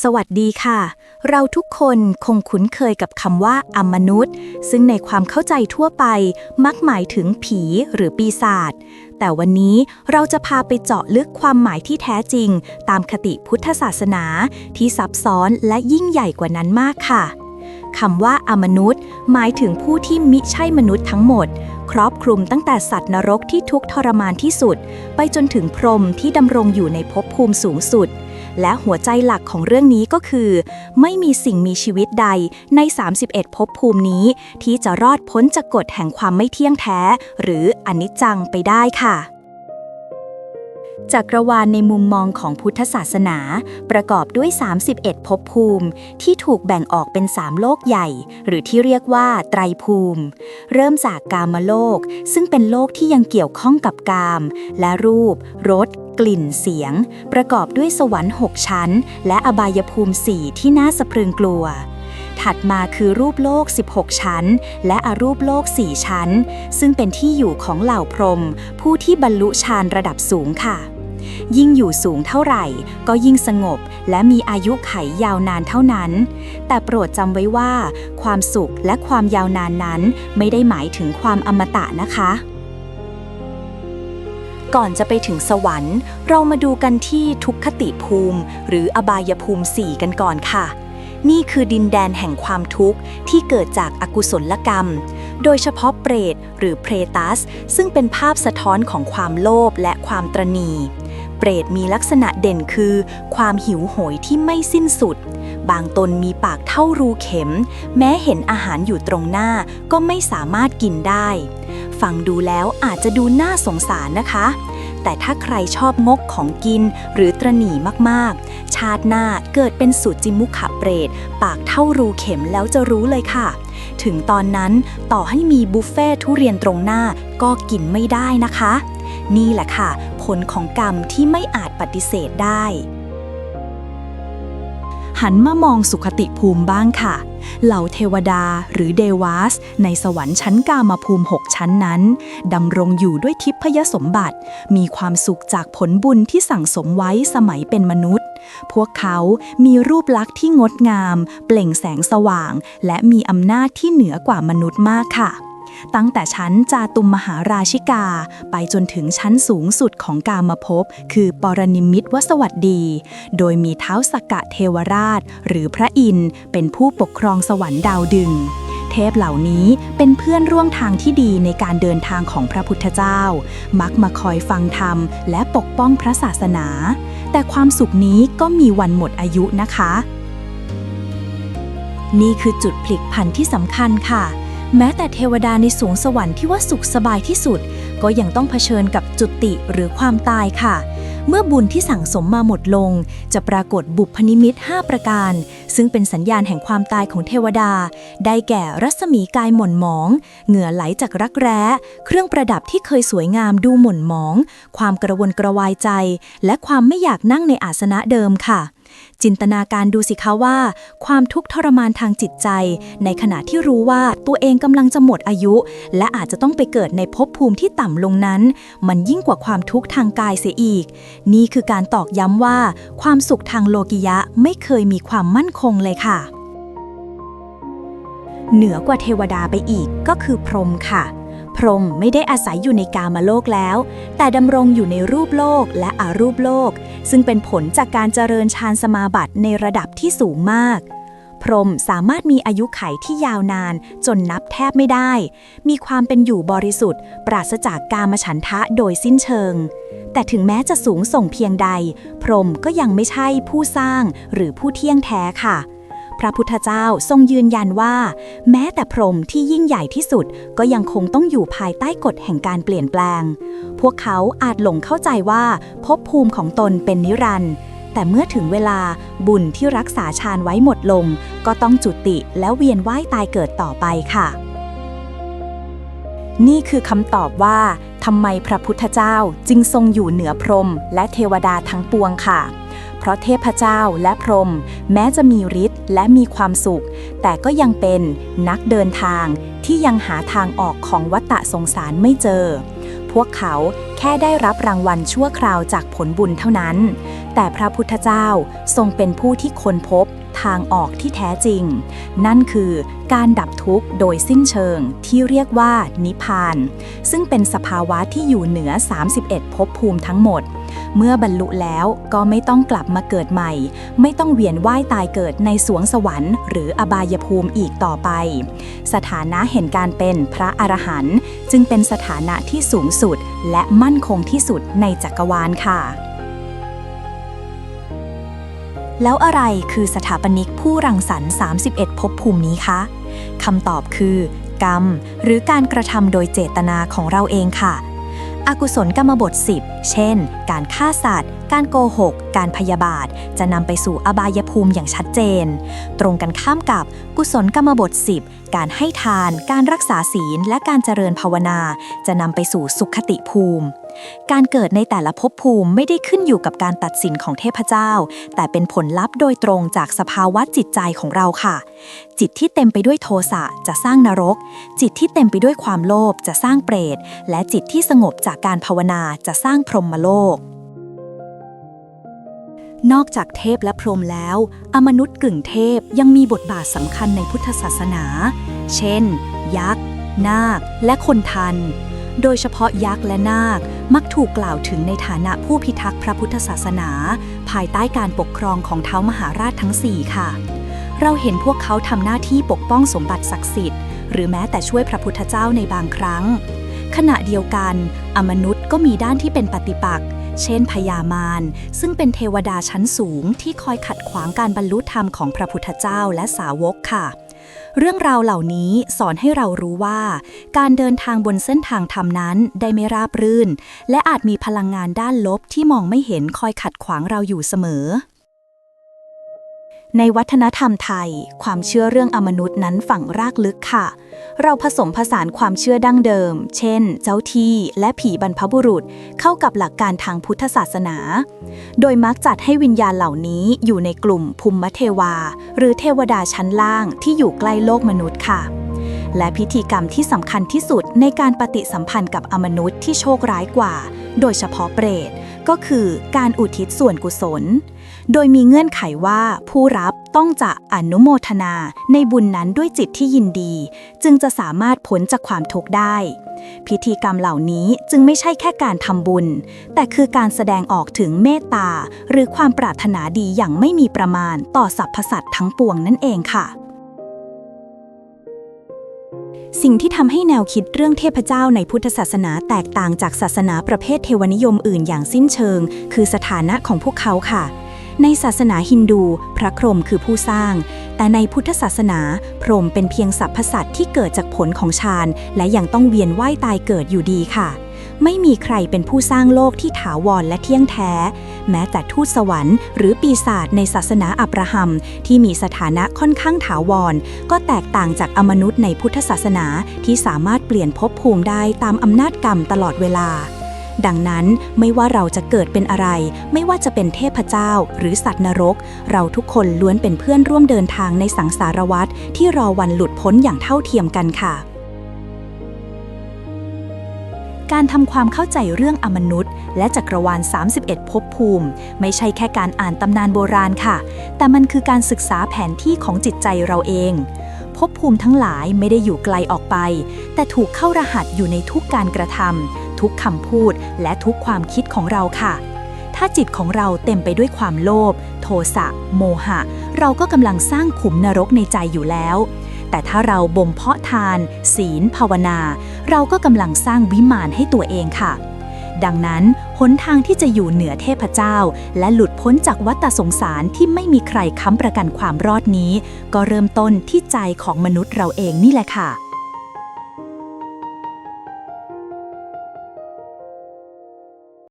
สวัสดีค่ะ เราทุกคนคงคุ้นเคยกับคำว่าอมนุษย์ ซึ่งในความเข้าใจทั่วไปมักหมายถึงผีหรือปีศาจ แต่วันนี้เราจะพาไปเจาะลึกความหมายที่แท้จริง ตามคติพุทธศาสนาที่ซับซ้อนและยิ่งใหญ่กว่านั้นมากค่ะคำว่าอมนุษย์ หมายถึงผู้ที่มิใช่มนุษย์ทั้งหมด ครอบคลุมตั้งแต่สัตว์นรกที่ทุกทรมานที่สุด ไปจนถึงพรหมที่ดำรงอยู่ในภพภูมิสูงสุด และหัวใจหลักของเรื่องนี้ก็คือ ไม่มีสิ่งมีชีวิตใดใน 31ภพภูมินี้ ที่จะรอดพ้นจากกฎแห่งความไม่เที่ยงแท้ หรืออนิจจังไปได้ค่ะ จักรวาลในมุมมองของพุทธศาสนา ประกอบด้วย 31ภพภูมิ ที่ถูกแบ่งออกเป็น 3 โลกใหญ่ หรือที่เรียกว่าไตรภูมิ เริ่มจากกามโลก ซึ่งเป็นโลกที่ยังเกี่ยวข้องกับกาม และรูปรสกลิ่นเสียง ประกอบด้วยสวรรค์ 6 ชั้น และอบายภูมิ 4 ที่น่าสะพรึงกลัว ถัดมาคือรูปโลก 16 ชั้น และอรูปโลก 4 ชั้น ซึ่งเป็นที่อยู่ของเหล่าพรหมผู้ที่บรรลุฌานระดับสูงค่ะ ยิ่งอยู่สูงเท่าไหร่ ก็ยิ่งสงบและมีอายุไขยาวนานเท่านั้น แต่โปรดจำไว้ว่า ความสุขและความยาวนานนั้นไม่ได้หมายถึงความอมตะนะคะก่อนจะไปถึงสวรรค์ เรามาดูกันที่ทุกขติภูมิ หรืออบายภูมิ 4 กันก่อนค่ะ นี่คือดินแดนแห่งความทุกข์ที่เกิดจากอากุศลกรรม โดยเฉพาะเปรตหรือเพรตัส ซึ่งเป็นภาพสะท้อนของความโลภและความตรณีเปรตมีลักษณะเด่นคือ ความหิวโหยที่ไม่สิ้นสุด บางตนมีปากเท่ารูเข็ม แม้เห็นอาหารอยู่ตรงหน้าก็ไม่สามารถกินได้ ฟังดูแล้วอาจจะดูน่าสงสารนะคะ แต่ถ้าใครชอบงกของกินหรือตรหนีมากๆ ชาติหน้าเกิดเป็นสุจิมุขะเปรต ปากเท่ารูเข็มแล้วจะรู้เลยค่ะ ถึงตอนนั้นต่อให้มีบุฟเฟ่ทุเรียนตรงหน้าก็กินไม่ได้นะคะ นี่แหละค่ะ ผลของกรรมที่ไม่อาจปฏิเสธได้ หันมามองสุขติภูมิบ้างค่ะ เหล่าเทวดาหรือเดวาส ในสวรรค์ชั้นกามาภูมิ 6 ชั้นนั้น ดำรงอยู่ด้วยทิพยสมบัติ มีความสุขจากผลบุญที่สั่งสมไว้สมัยเป็นมนุษย์ พวกเขามีรูปลักษณ์ที่งดงาม เปล่งแสงสว่าง และมีอำนาจที่เหนือกว่ามนุษย์มากค่ะ ตั้งแต่ชั้นจาตุมมหาราชิกา ไปจนถึงชั้นสูงสุดของกามภพ คือปรนิมิตวสวัสดี โดยมีเท้าสกกะเทวราช หรือพระอินทร์เป็นผู้ปกครองสวรรค์ดาวดึงเทพเหล่านี้เป็นเพื่อนร่วมทางที่ดีในการเดินทางของพระพุทธเจ้า มักมาคอยฟังธรรม และปกป้องพระศาสนา แต่ความสุขนี้ก็มีวันหมดอายุนะคะ นี่คือจุดพลิกผันที่สำคัญค่ะ แม้แต่เทวดาในสวงสวรรค์ที่ว่าสุขสบายที่สุด ก็ยังต้องเผชิญกับจุติหรือความตายค่ะ เมื่อบุญที่สั่งสมมาหมดลง จะปรากฏบุพนิมิต 5 ประการ ซึ่งเป็นสัญญาณแห่งความตายของเทวดา ได้แก่รัศมีกายหม่นหมอง เหงื่อไหลจากรักแร้ เครื่องประดับที่เคยสวยงามดูหม่นหมอง ความกระวนกระวายใจ และความไม่อยากนั่งในอาสนะเดิมค่ะ จินตนาการดูสิคะว่า ความทุกข์ทรมานทางจิตใจ ในขณะที่รู้ว่าตัวเองกำลังจะหมดอายุ และอาจจะต้องไปเกิดในภพภูมิที่ต่ำลงนั้น มันยิ่งกว่าความทุกข์ทางกายเสียอีก นี่คือการตอกย้ำว่า ความสุขทางโลกิยะไม่เคยมีความมั่นคงเลยค่ะ เหนือกว่าเทวดาไปอีกก็คือพรหมค่ะ พรหมไม่ได้อาศัยอยู่ในกามโลกแล้ว แต่ดำรงอยู่ในรูปโลกและอรูปโลก ซึ่งเป็นผลจากการเจริญฌานสมาบัติในระดับที่สูงมาก พรหมสามารถมีอายุไขที่ยาวนานจนนับแทบไม่ได้ มีความเป็นอยู่บริสุทธิ์ ปราศจากกามฉันทะโดยสิ้นเชิง แต่ถึงแม้จะสูงส่งเพียงใด พรหมก็ยังไม่ใช่ผู้สร้างหรือผู้เที่ยงแท้ค่ะ พระพุทธเจ้าทรงยืนยันว่า แม้แต่พรหมที่ยิ่งใหญ่ที่สุดก็ยังคงต้องอยู่ภายใต้กฎแห่งการเปลี่ยนแปลง พวกเขาอาจหลงเข้าใจว่าภพภูมิของตนเป็นนิรันดร์แต่เมื่อถึงเวลาบุญที่รักษาฌานไว้หมดลง ก็ต้องจุติแล้วเวียนว่ายตายเกิดต่อไปค่ะ นี่คือคำตอบว่าทำไมพระพุทธเจ้าจึงทรงอยู่เหนือพรหมและเทวดาทั้งปวงค่ะ เพราะเทพเจ้าและพรหมแม้จะมีฤทธิ์และมีความสุข แต่ก็ยังเป็นนักเดินทางที่ยังหาทางออกของวัฏฏะสงสารไม่เจอพพวกเขาแค่ได้รับรางวัลชั่วคราวจากผลบุญเท่านั้น แต่พระพุทธเจ้าทรงเป็นผู้ที่ค้นพบทางออกที่แท้จริง นั่นคือการดับทุกข์โดยสิ้นเชิงที่เรียกว่านิพพาน ซึ่งเป็นสภาวะที่อยู่เหนือ 31ภพภูมิทั้งหมด เมื่อบรรลุแล้วก็ไม่ต้องกลับมาเกิดใหม่ ไม่ต้องเวียนว่ายตายเกิดในสวงสวรรค์ หรืออบายภูมิอีกต่อไป สถานะเห็นการเป็นพระอรหันต์จึงเป็นสถานะที่สูงสุด และมั่นคงที่สุดในจักรวาลค่ะแล้วอะไรคือสถาปนิกผู้รังสรรค์ 31ภพภูมินี้คะ คำตอบคือ กรรม หรือการกระทำโดยเจตนาของเราเองค่ะ อกุศลกรรมบท 10 เช่น การฆ่าสัตว์ การโกหก การพยาบาท จะนำไปสู่อบายภูมิอย่างชัดเจน ตรงกันข้ามกับกุศลกรรมบท 10 การให้ทาน การรักษาศีล และการเจริญภาวนา จะนำไปสู่สุขติภูมิ การเกิดในแต่ละภพภูมิไม่ได้ขึ้นอยู่กับการตัดสินของเทพเจ้า แต่เป็นผลลัพธ์โดยตรงจากสภาวะจิตใจของเราค่ะ จิตที่เต็มไปด้วยโทสะจะสร้างนรก จิตที่เต็มไปด้วยความโลภจะสร้างเปรต และจิตที่สงบจากการภาวนาจะสร้างพรหมโลกนอกจากเทพและพรหมแล้ว อมนุษย์กึ่งเทพยังมีบทบาทสำคัญในพุทธศาสนา เช่น ยักษ์ นาค และคนทัน โดยเฉพาะยักษ์และนาค มักถูกกล่าวถึงในฐานะผู้พิทักษ์พระพุทธศาสนา ภายใต้การปกครองของเท้ามหาราชทั้ง 4 ค่ะ เราเห็นพวกเขาทำหน้าที่ปกป้องสมบัติศักดิ์สิทธิ์ หรือแม้แต่ช่วยพระพุทธเจ้าในบางครั้ง ขณะเดียวกัน อมนุษย์ก็มีด้านที่เป็นปฏิปักษ์ เช่นพญามารซึ่งเป็นเทวดาชั้นสูงที่คอยขัดขวางการบรรลุธรรมของพระพุทธเจ้าและสาวกค่ะ เรื่องราวเหล่านี้สอนให้เรารู้ว่า การเดินทางบนเส้นทางธรรมนั้นได้ไม่ราบรื่น และอาจมีพลังงานด้านลบที่มองไม่เห็นคอยขัดขวางเราอยู่เสมอ ในวัฒนธรรมไทย ความเชื่อเรื่องอมนุษย์นั้นฝังรากลึกค่ะ เราผสมผสานความเชื่อดั้งเดิม เช่น เจ้าที่และผีบรรพบุรุษเข้ากับหลักการทางพุทธศาสนา โดยมักจัดให้วิญญาณเหล่านี้อยู่ในกลุ่มภูมิเทวา หรือเทวดาชั้นล่างที่อยู่ใกล้โลกมนุษย์ค่ะ และพิธีกรรมที่สำคัญที่สุดในการปฏิสัมพันธ์กับอมนุษย์ที่โชคร้ายกว่า โดยเฉพาะเปรต ก็คือการอุทิศส่วนกุศล โดยมีเงื่อนไขว่าผู้รับต้องจะอนุโมทนาในบุญนั้นด้วยจิตที่ยินดี จึงจะสามารถพ้นจากความทุกข์ได้ พิธีกรรมเหล่านี้จึงไม่ใช่แค่การทำบุญ แต่คือการแสดงออกถึงเมตตา หรือความปรารถนาดีอย่างไม่มีประมาณต่อสรรพสัตว์ทั้งปวงนั่นเองค่ะ สิ่งที่ทำให้แนวคิดเรื่องเทพเจ้าในพุทธศาสนาแตกต่างจากศาสนาประเภทเทวนิยมอื่นอย่างสิ้นเชิง คือสถานะของพวกเขาค่ะ ในศาสนาฮินดู พระพรหมคือผู้สร้าง แต่ในพุทธศาสนา พรหมเป็นเพียงสรรพสัตว์ที่เกิดจากผลของฌานและยังต้องเวียนว่ายตายเกิดอยู่ดีค่ะ ไม่มีใครเป็นผู้สร้างโลกที่ถาวรและเที่ยงแท้ แม้แต่ทูตสวรรค์หรือปีศาจในศาสนาอับราฮัม ที่มีสถานะค่อนข้างถาวร ก็แตกต่างจากอมนุษย์ในพุทธศาสนาที่สามารถเปลี่ยนภพภูมิได้ตามอำนาจกรรมตลอดเวลาดังนั้นไม่ว่าเราจะเกิดเป็นอะไร ไม่ว่าจะเป็นเทพเจ้า หรือสัตว์นรก เราทุกคนล้วนเป็นเพื่อนร่วมเดินทางในสังสารวัฏที่รอวันหลุดพ้นอย่างเท่าเทียมกันค่ะ การทำความเข้าใจเรื่องอมนุษย์ และจักรวาล 31ภพภูมิ ไม่ใช่แค่การอ่านตำนานโบราณค่ะ แต่มันคือการศึกษาแผนที่ของจิตใจเราเองภพภูมิทั้งหลายไม่ได้อยู่ไกลออกไป แต่ถูกเข้ารหัสอยู่ในทุกการกระทำทุกคำพูดและทุกความคิดของเราค่ะ ถ้าจิตของเราเต็มไปด้วยความโลภโทสะ โมหะ เราก็กำลังสร้างขุมนรกในใจอยู่แล้ว แต่ถ้าเราบ่มเพาะทาน ศีลภาวนา เราก็กำลังสร้างวิมานให้ตัวเองค่ะ ดังนั้นหนทางที่จะอยู่เหนือเทพเจ้า และหลุดพ้นจากวัฏสงสารที่ไม่มีใครค้ำประกันความรอดนี้ ก็เริ่มต้นที่ใจของมนุษย์เราเองนี่แหละค่ะ